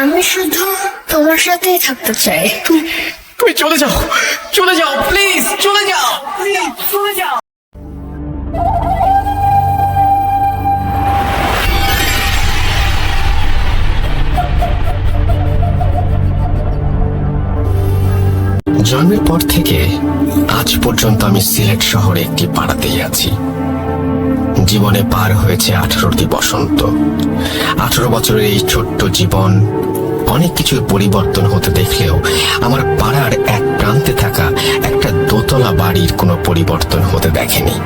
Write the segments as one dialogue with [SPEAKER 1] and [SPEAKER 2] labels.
[SPEAKER 1] আমি শুধু তোমার সাথেই থাকতে চাই।
[SPEAKER 2] তুমি তুমি চলে যাও চলে যাও প্লিজ চলে যাও প্লিজ চলে যাও।
[SPEAKER 3] জন্মের পর থেকে আজ পর্যন্ত আমি সিলেট শহরে একটি পাড়াতেই আছি। জীবনে পার হয়েছে আঠারোটি বসন্ত। আঠারো বছরের এই ছোট্ট জীবন অনেক কিছুর পরিবর্তন হতে দেখলেও আমার পাড়ার এক প্রান্তে থাকা একটা দোতলা বাড়ির কোনো পরিবর্তন হতে দেখেনি।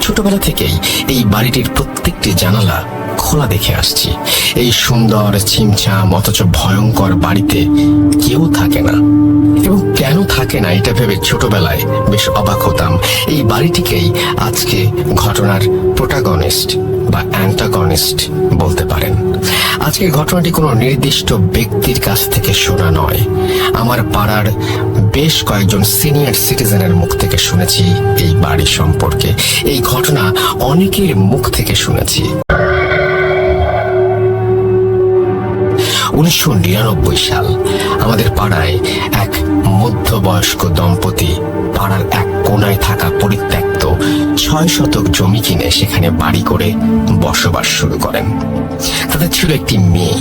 [SPEAKER 3] ছোটবেলা থেকেই এই বাড়িটির প্রত্যেকটি জানালা খোলা দেখে আসছি। এই সুন্দর, ছিমছাম, অথচ ভয়ঙ্কর বাড়িতে কেউ থাকে না। এবং কেন থাকে না এটা ভেবে ছোটবেলায় বেশ অবাক হতাম। এই বাড়িটিকেই আজকে ঘটনার প্রোটাগনিস্ট বা অ্যান্টাগনিস্ট বলতে পারেন। আজকের ঘটনাটি কোনো নির্দিষ্ট ব্যক্তির কাছ থেকে শোনা নয়। আমার পাড়ার বেশ কয়েকজন সিনিয়র সিটিজেনের মুখ থেকে শুনেছি এই বাড়ি সম্পর্কে। এই ঘটনা অনেকের মুখ থেকে শুনেছি। উনিশশো নিরানব্বই সাল আমাদের পাড়ায় এক মধ্যবয়স্ক দম্পতি পাড়ার এক কোনায় থাকা পরিত্যক্ত ছয় শতক জমি কিনে সেখানে বাড়ি করে বসবাস শুরু করেন। তাদের ছিল একটি মেয়ে।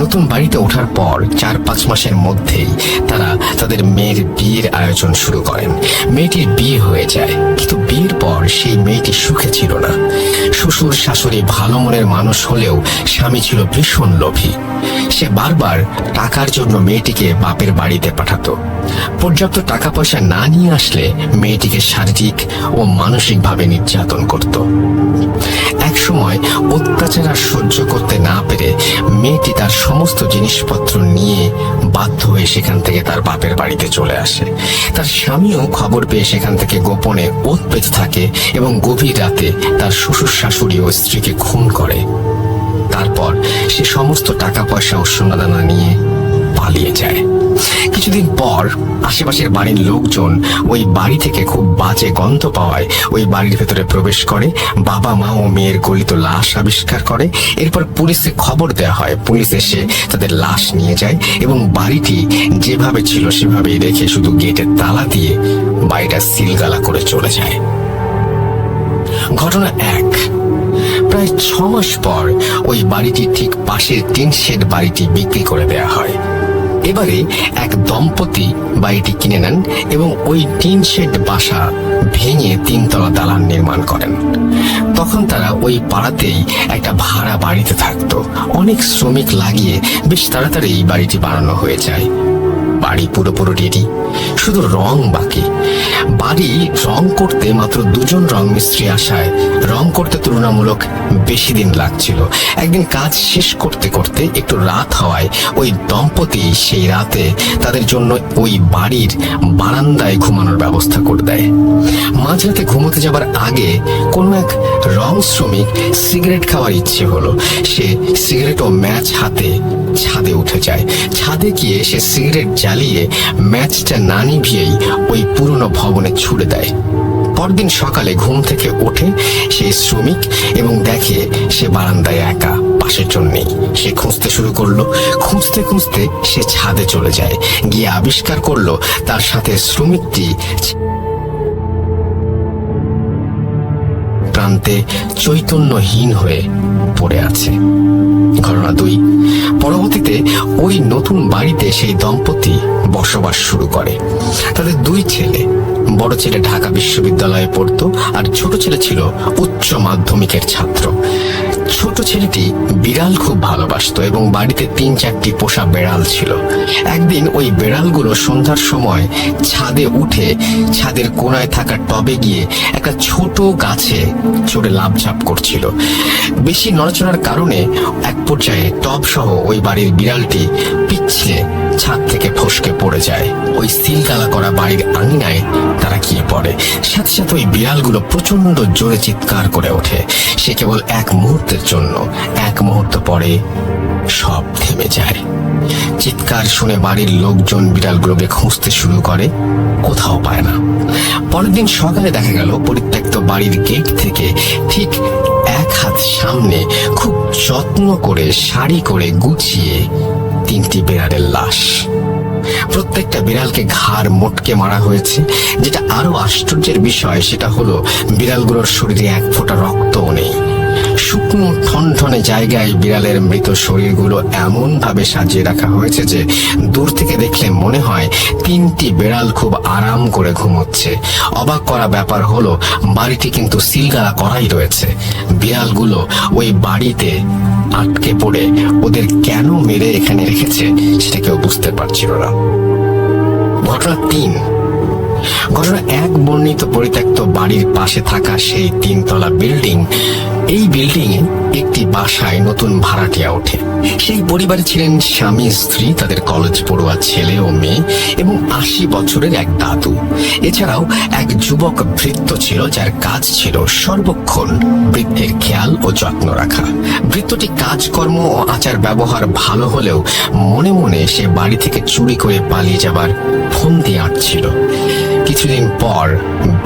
[SPEAKER 3] নতুন বাড়িতে ওঠার পর চার পাঁচ মাসের মধ্যেই তারা তাদের মেয়ের বিয়ের আয়োজন শুরু করেন। মেয়েটির বিয়ে হয়ে যায়, কিন্তু বিয়ের পর সেই মেয়েটি সুখে ছিল না। শ্বশুর শাশুড়ি ভালো মনের মানুষ হলেও স্বামী ছিল ভীষণ লোভী। সে বারবার টাকার জন্য মেয়েটিকে বাপের বাড়িতে পাঠাতো। পর্যাপ্ত টাকা পয়সা না নিয়ে আসলে মেয়েটিকে শারীরিক ও মানসিকভাবে নির্যাতন করত। এক সময় অত্যাচার আর সহ্য করতে না পেরে মেয়েটি তার সমস্ত জিনিসপত্র নিয়ে বাধ্য হয়ে সেখান থেকে তার বাপের বাড়িতে চলে আসে। তার স্বামীও খবর পেয়ে সেখান থেকে গোপনে ওত পেতে থাকে এবং গভীর রাতে তার শ্বশুর শাশুড়ি ও স্ত্রীকে খুন করে। তারপর সে সমস্ত টাকা পয়সা ও সোনাদানা নিয়ে পালিয়ে যায়। কিছুদিন পর আশেপাশের বাড়ির লোকজন ওই বাড়ি থেকে খুব বাজে গন্ধ পাওয়ায় ওই বাড়ির ভেতরে প্রবেশ করে। বাবা, মা ও মেয়ের গলিত লাশ আবিষ্কার করে। এরপর পুলিশে খবর দেওয়া হয়। পুলিশ এসে তাদের লাশ নিয়ে যায় এবং বাড়িটি যেভাবে ছিল সেভাবেই রেখে শুধু গেটের তালা দিয়ে বাড়িটা সিলগালা করে চলে যায়। ঘটনা এক। প্রায় ছ মাস পর ওই বাড়িটি ঠিক পাশের টিন শেড বাড়িটি বিক্রি করে দেয়া হয়। এবারে এক দম্পতি বাড়িটি কিনে নেন এবং ওই টিন শেড বাসা ভেঙে তিনতলা দালান নির্মাণ করেন। তখন তারা ওই পাড়াতেই একটা ভাড়া বাড়িতে থাকতো। অনেক শ্রমিক লাগিয়ে বেশ তাড়াতাড়ি এই বাড়িটি বানানো হয়ে যায়। বাড়ি পুরোপুরো রেডি। শুধু রং বাকি। বাড়ি রং করতে মাত্র দুজন রং মিস্ত্রি আসায় রং করতে তুলনামূলক বেশি দিন লাগছিল। একদিন কাজ শেষ করতে করতে একটু রাত হওয়ায় ওই দম্পতি সেই রাতে তাদের জন্য ওই বাড়ির বারান্দায় ঘুমানোর ব্যবস্থা করে দেয়। মাঝরাতে ঘুমোতে যাবার আগে কোনো এক রং শ্রমিক সিগারেট খাওয়ার ইচ্ছে হলো। সে সিগারেট ও ম্যাচ হাতে ছাদে উঠে যায়। ছাদে গিয়ে সে সিগারেট জ্বালিয়ে ম্যাচটা না নিভিয়েই ওই পুরনো ভবনে ছুড়ে দেয়। পরদিন সকালে ঘুম থেকে ওঠে সেই শ্রমিক এবং দেখে সে বারান্দায় একা, পাশের জন্যেই। সে খুঁজতে শুরু করল। খুঁজতে খুঁজতে সে ছাদে চলে যায়। গিয়ে আবিষ্কার করল তার সাথে শ্রমিকটি প্রান্তে চৈতন্যহীন হয়ে পড়ে আছে। ঘটনা দুই। পরবর্তীতে ওই নতুন বাড়িতে সেই দম্পতি বসবাস শুরু করে। তাদের দুই ছেলে। বড় ছেলে ঢাকা বিশ্ববিদ্যালয়ে পড়তো আর ছোট ছেলে ছিল উচ্চ মাধ্যমিকের ছাত্র। ছোট ছেলেটি বিড়াল খুব ভালোবাসতো এবং বাড়িতে তিন চারটি পোষা বেড়াল ছিল। একদিন ওই বেড়ালগুলো সন্ধ্যার সময় ছাদে উঠে ছাদের কোনায় থাকা টবে গিয়ে একটা ছোট গাছে চড়ে লাভঝাপ করছিল। বেশি নড়াচড়ার কারণে এক পর্যায়ে টব সহ ওই বাড়ির বিড়ালটি পিছলে ছাদ থেকে ফসকে পড়ে যায়। ওই সিলগালা করা বাড়ির আঙিনায় তারা গিয়ে পড়ে। সাথে সাথে ওই বিড়ালগুলো প্রচণ্ড জোরে চিৎকার করে ওঠে। সে কেবল এক মুহূর্তের জন্য, এক মুহূর্ত পরে সব থেমে যায়। চিৎকার শুনে বাড়ির লোকজন বিড়ালগুলোকে খুঁজতে শুরু করে, কোথাও পায় না। পরের দিন সকালে দেখা গেল, পরিত্যক্ত বাড়ির গেট থেকে ঠিক এক হাত সামনে খুব যত্ন করে শাড়ি করে গুছিয়ে তিনটি বিড়ালের লাশ। প্রত্যেকটা বিড়ালকে ঘাড় মোটকে মারা হয়েছে। যেটা আরও আশ্চর্যের বিষয়, সেটা হলো, বিড়ালগুলোর শরীরে এক ফোঁটা রক্তও নেই। শুকনো ঠনঠনে জায়গায় বিড়ালের মৃত শরীরগুলো এমন ভাবে সাজিয়ে রাখা হয়েছে যে দূর থেকে দেখলে মনে হয় তিনটি বিড়াল খুব আরাম করে ঘুমোচ্ছে। অবাক করা ব্যাপার হলো বাড়িটি কিন্তু সিলগালা করাই রয়েছে। বিড়ালগুলো ওই বাড়িতে আটকে পড়ে ওদের কেন মেরে এখানে রেখেছে সেটা কেউ বুঝতে পারছিল না। ঘটনা তিন। ঘটনা এক বর্ণিত পরিত্যক্ত বাড়ির পাশে থাকা সেই তিনতলা বিল্ডিং, এই বিল্ডিং একটি বাসায় নতুন ভাড়াটিয়া ওঠে। সেই পরিবারে ছিলেন স্বামী, স্ত্রী, তাদের কলেজ পড়ুয়া ছেলে ও মেয়ে এবং আশি বছরের এক দাদু। এছাড়াও এক যুবক বৃত্ত ছিল যার কাজ ছিল সর্বক্ষণ বৃত্তের খেয়াল ও যত্ন রাখা। বৃত্তটি কাজকর্ম ও আচার ব্যবহার ভালো হলেও মনে মনে সে বাড়ি থেকে চুরি করে পালিয়ে যাবার ফন্দি আঁটছিল। কিছুদিন পর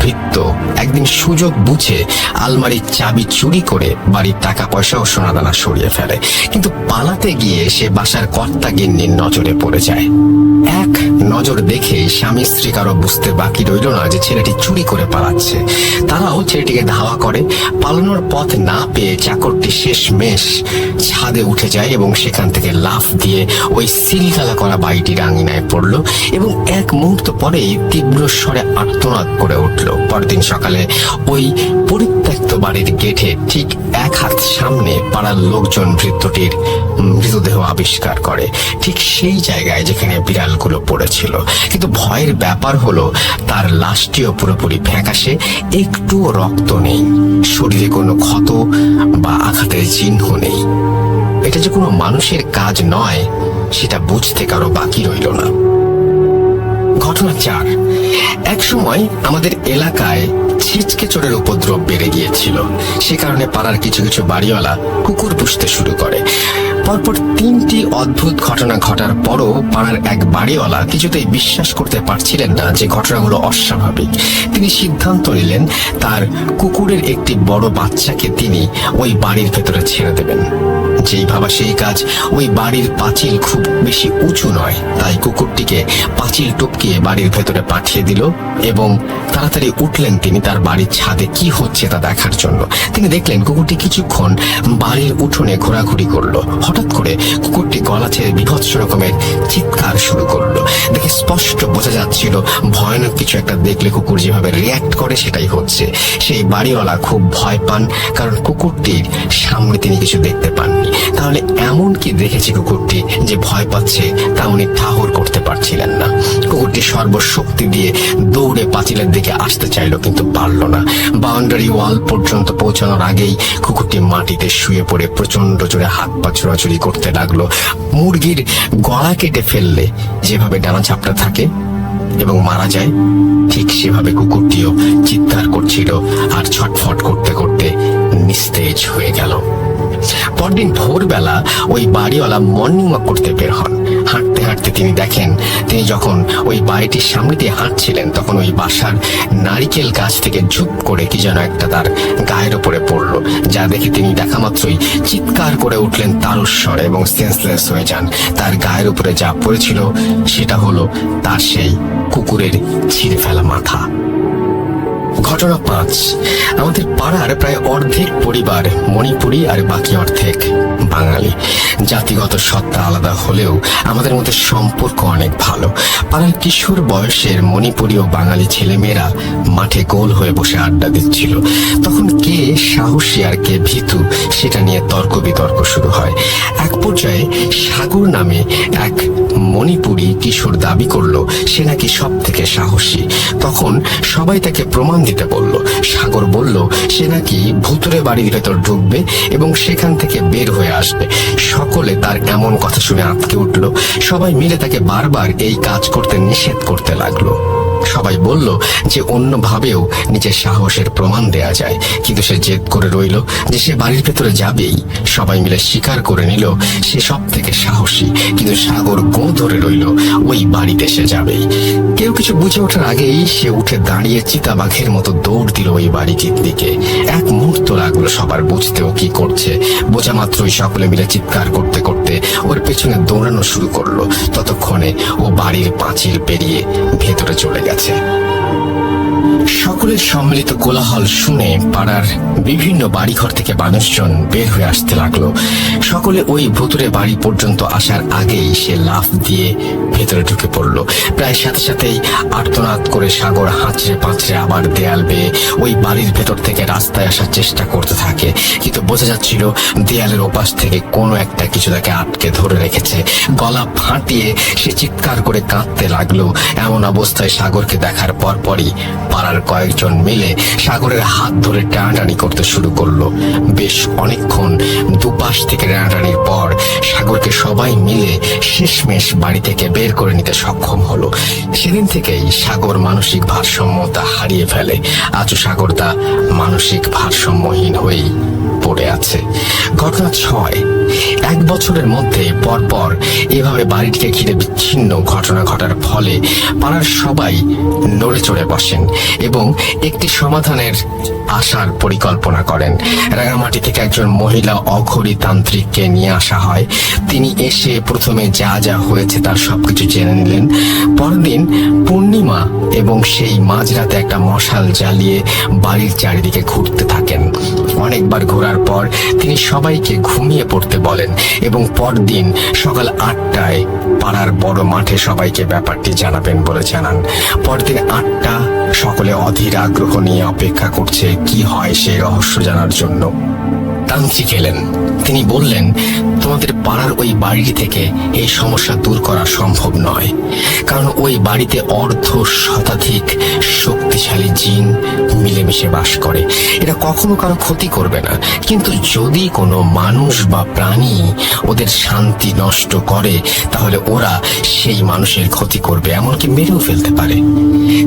[SPEAKER 3] ভৃত্য একদিন সুযোগ বুঝে আলমারির চাবি চুরি করে বাড়ির টাকা পয়সা ও সোনাদানা সরিয়ে ফেলে। কিন্তু পালাতে গিয়ে সে বাসার কর্তা গিন্নির নজরে পড়ে যায়। এক নজর দেখে স্বামী স্ত্রী কারও বুঝতে বাকি রইল না যে ছেলেটি চুরি করে পালাচ্ছে। তারাও ছেলেটিকে ধাওয়া করে। পালানোর পথ না পেয়ে চাকরটি শেষ মেশ ছাদে উঠে যায় এবং সেখান থেকে লাফ দিয়ে ওই সিলগালা করা বাড়িটির আঙিনায় পড়ল এবং এক মুহূর্ত পরেই তীব্র স্বরে আর্তনাদ করে উঠল। পরদিন সকালে ওই পরিত্যক্ত বাড়ির গেটে ঠিক এক হাত সামনে পাড়ার লোকজন ভৃত্যটির মৃতদেহ আবিষ্কার করে। ঠিক সেই জায়গায় যেখানে বিড়ালগুলো পড়েছিল। কিন্তু ভয়ের ব্যাপার হলো, তার লাশটিও পুরোপুরি ফ্যাকাশে, একটুও রক্ত নেই। শরীরে কোনো ক্ষত বা আঘাতের চিহ্ন নেই। এটা যে কোনো মানুষের কাজ নয়, সেটা বুঝতে কারও বাকি রইল না। ঘটনা চার। এক সময় আমাদের এলাকায় ছিচকে চোরের উপদ্রব বেড়ে গিয়েছিল। সে কারণে পাড়ার কিছু কিছু বাড়িওয়ালা কুকুর পুষতে শুরু করে। পরপর তিনটি অদ্ভুত ঘটনা ঘটার পরও পাড়ার এক বাড়িওয়ালা কিছুতেই বিশ্বাস করতে পারছিলেন না যে ঘটনাগুলো অস্বাভাবিক। তিনি সিদ্ধান্ত নিলেন, তার কুকুরের একটি বড় বাচ্চাকে তিনি ওই বাড়ির ভেতরে ছেড়ে দেবেন। যেই ভাবা সেই কাজ ওই বাড়ির পাঁচিল খুব বেশি উঁচু নয়, তাই কুকুরটিকে পাঁচিল টপকিয়ে বাড়ির ভেতরে পাঠিয়ে দিল এবং তাড়াতাড়ি উঠলেন তিনি তার বাড়ির ছাদে কি হচ্ছে তা দেখার জন্য। তিনি দেখলেন কুকুরটি কিছুক্ষণ বাড়ির উঠোনে ঘোরাঘুরি করল। হঠাৎ করে কুকুরটি গলা ছেড়ে বিভৎস রকমের চিৎকার শুরু করল। দেখে স্পষ্ট বোঝা যাচ্ছিল, ভয়ানক কিছু একটা দেখলে কুকুর যেভাবে রিয়াক্ট করে সেটাই হচ্ছে। সেই বাড়িওয়ালা খুব ভয় পান, কারণ কুকুরটির সামনে তিনি কিছু দেখতে পাননি। তাহলে এমন কি দেখেছে কুকুরটি যে ভয় পাচ্ছে তা উনি ঠাহর করতে পারছিলেন না। কুকুরটি সর্বশক্তি দিয়ে দৌড়ে পাঁচিলের দিকে আসতে চাইলো, কিন্তু পারল না। বাউন্ডারি ওয়াল পর্যন্ত পৌঁছানোর আগেই কুকুরটি মাটিতে শুয়ে পড়ে প্রচণ্ড জোরে হাত পা ছোড়াছুড়ি করতে লাগল। মুরগির গলা কেটে ফেললে যেভাবে ডানা ঝাপটা থাকে এবং মারা যায়, ঠিক সেভাবে কুকুরটিও চিৎকার করছিল আর ছটফট করতে করতে নিস্তেজ হয়ে গেল। পরদিন ভোরবেলা ওই বাড়িওয়ালা মর্নিং ওয়াক করতে বের হন। হাঁটতে হাঁটতে তিনি দেখেন, তিনি যখন ওই বাড়িটির সামনে দিয়ে হাঁটছিলেন, তখন ওই বাসার নারিকেল গাছ থেকে ঝুপ করে কি যেন একটা তার গায়ের ওপরে পড়ল, যা দেখে তিনি দেখা মাত্রই চিৎকার করে উঠলেন তারস্বরে এবং সেন্সলেস হয়ে যান। তার গায়ের উপরে যা পড়েছিল, সেটা হলো তার সেই কুকুরের ছিঁড়ে ফেলা মাথা। ঘটনা পাঁচ। আমাদের পাড়ার প্রায় অর্ধেক পরিবার মণিপুরি আর বাকি অর্ধেক। বাঙালি। জাতিগত সত্তা আলাদা হলেও আমাদের মধ্যে সম্পর্ক অনেক ভালো। পাড়ার কিশোর বয়সের মণিপুরি ও বাঙালি ছেলেমেয়েরা মাঠে গোল হয়ে বসে আড্ডা দিচ্ছিল। তখন কে সাহসী আর কে ভীতু সেটা নিয়ে তর্ক বিতর্ক শুরু হয়। এক পর্যায়ে সাগর নামে এক মণিপুরি কিশোর দাবি করল, সে নাকি সব থেকে সাহসী। তখন সবাই তাকে প্রমাণ দিতে বলল। সাগর বলল, সে নাকি ভুতুরে বাড়ির ভেতর ঢুকবে এবং সেখান থেকে বের হয়ে আসবে। সকলে তার এমন কথা শুনে আঁতকে উঠল। সবাই মিলে তাকে বারবার এই কাজ করতে নিষেধ করতে লাগল। সবাই বলল যে অন্যভাবেও নিজের সাহসের প্রমাণ দেয়া যায়। কিন্তু সে জেদ করে রইল যে সে বাড়ির ভেতরে যাবেই। সবাই মিলে স্বীকার করে নিল, সে সব থেকে সাহসী। কিন্তু সাগর গো ধরে রইল, ওই বাড়িতে সে যাবেই। কেউ কিছু বুঝে ওঠার আগেই সে উঠে দাঁড়িয়ে চিতাবাঘের মতো দৌড় দিল ওই বাড়িটির দিকে। এক মুহূর্ত লাগল সবার বুঝতেও কি করছে। বোঝা মাত্রই সকলে মিলে চিৎকার করতে করতে ওর পেছনে দৌড়ানো শুরু করল। ততক্ষণে ও বাড়ির পাঁচিল পেরিয়ে ভেতরে চলে গেছে সকলের সম্মিলিত কোলাহল শুনে পাড়ার বিভিন্ন বাড়িঘর থেকে মানুষজন বের হয়ে আসতে লাগল। সকলে ওই ভুতুরে বাড়ি পর্যন্ত আসার আগেই সে লাফ দিয়ে ভেতরে ঢুকে পড়ল। প্রায় সাথে সাথেই আর্তনাদ করে সাগর হাঁচড়ে পাঁচড়ে আবার দেয়াল বেয়ে ওই বাড়ির ভেতর থেকে রাস্তায় আসার চেষ্টা করতে থাকে। কিন্তু বোঝা যাচ্ছিল দেয়ালের ওপাশ থেকে কোনো একটা কিছু তাকে আটকে ধরে রেখেছে। গলা ফাটিয়ে সে চিৎকার করে কাঁদতে লাগল। এমন অবস্থায় সাগরকে দেখার পরপরই পাড়ার কয়েকজন মিলে সাগরের হাত ধরে টানাটানি করতে শুরু করল। বেশ অনেকক্ষণ দুপাশ থেকে টানাটানির পর সাগরকে সবাই মিলে শেষমেশ বাড়ি থেকে বের করে নিতে সক্ষম হলো। সেদিন থেকেই সাগর মানসিক ভারসাম্যতা হারিয়ে ফেলে। আজও সাগর তা মানসিক ভারসাম্যহীন হয়েই পড়ে আছে। ঘটনা ছয়। এক বছরের মধ্যে পরপর এভাবে বাড়িটিকে ঘিরে বিচ্ছিন্ন ঘটনা ঘটার ফলে পাড়ার সবাই নড়ে চড়ে বসেন এবং একটি সমাধানের আসার পরিকল্পনা করেন। রাঙামাটি থেকে একজন মহিলা অঘরী তান্ত্রিককে নিয়ে আসা হয়। তিনি এসে প্রথমে যা যা হয়েছে তার সবকিছু জেনে নিলেন। পরদিন পূর্ণিমা এবং সেই মাঝরাতে একটা মশাল জ্বালিয়ে বাড়ির চারিদিকে ঘুরতে থাকেন। অনেকবার ঘোরার পর তিনি সবাইকে ঘুমিয়ে পড়তে বলেন এবং পরদিন সকাল আটটায় পাড়ার বড় মাঠে সবাইকে ব্যাপারটি জানাবেন বলে জানান। পরদিন আটটা সকলে অধীর আগ্রহ নিয়ে অপেক্ষা করছে, কি হয় সেই রহস্য জানার জন্য। তান্ত্রিক এলেন। তিনি বললেন, তোমাদের পাড়ার ওই বাড়ি থেকে এই সমস্যা দূর করা সম্ভব নয়। কারণ ওই বাড়িতে অর্ধ শতাধিক শক্তিশালী জিন মিলেমিশে বাস করে। এটা কখনো কারও ক্ষতি করবে না। কিন্তু যদি কোনো মানুষ বা প্রাণী ওদের শান্তি নষ্ট করে, তাহলে ওরা সেই মানুষের ক্ষতি করবে, এমনকি মেরেও ফেলতে পারে।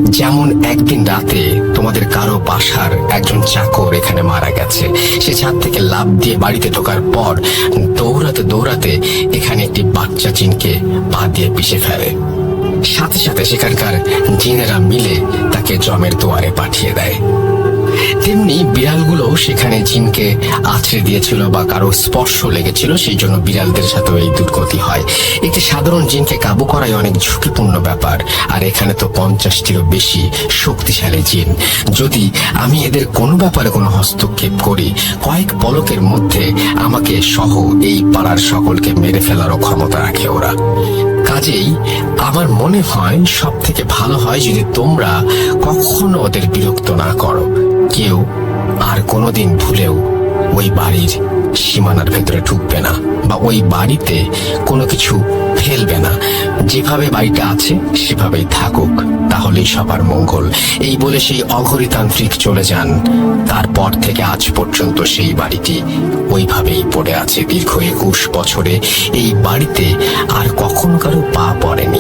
[SPEAKER 3] যেমন একদিন রাতে তোমাদের কারও বাসার একজন চাকর এখানে মারা গেছে। সে ছাদ থেকে লাভ দিয়ে বাড়িতে ঢোকার পর দৌড়াতে দৌড়াতে এখানে একটি বাচ্চা চিনকে পা দিয়ে পিষে ফেলে। সাথে সাথে সেখানকার জিনেরা মিলে তাকে জমের দুয়ারে পাঠিয়ে দেয়। তেমনি বিড়ালগুলো সেখানে জিনকে আছড়ে দিয়েছিল বা কারও স্পর্শ লেগেছিল, সেই জন্য বিড়ালদের সাথেও এই দুর্গতি হয়। একটি সাধারণ জিনকে কাবু করাই অনেক ঝুঁকিপূর্ণ ব্যাপার, আর এখানে তো পঞ্চাশটিরও বেশি শক্তিশালী জিন। যদি আমি এদের কোনো ব্যাপারে কোনো হস্তক্ষেপ করি, কয়েক পলকের মধ্যে আমাকে সহ এই পাড়ার সকলকে মেরে ফেলারও ক্ষমতা রাখে ওরা। কাজেই আমার মনে হয় সব থেকে ভালো হয় যদি তোমরা কখনো ওদের বিরক্ত না করো। কেউ আর কোনোদিন ভুলেও ওই বাড়ির সীমানার ভেতরে ঢুকবে না বা ওই বাড়িতে কোনো কিছু ফেলবে না। যেভাবে বাড়িটা আছে, সেভাবেই থাকুক। তাহলেই সবার মঙ্গল। এই বলে সেই অঘরিতান্ত্রিক চলে যান। তারপর থেকে আজ পর্যন্ত সেই বাড়িটি ওইভাবেই পড়ে আছে দীর্ঘ একুশ বছরে। এই বাড়িতে আর কখনো কারও পা পড়েনি।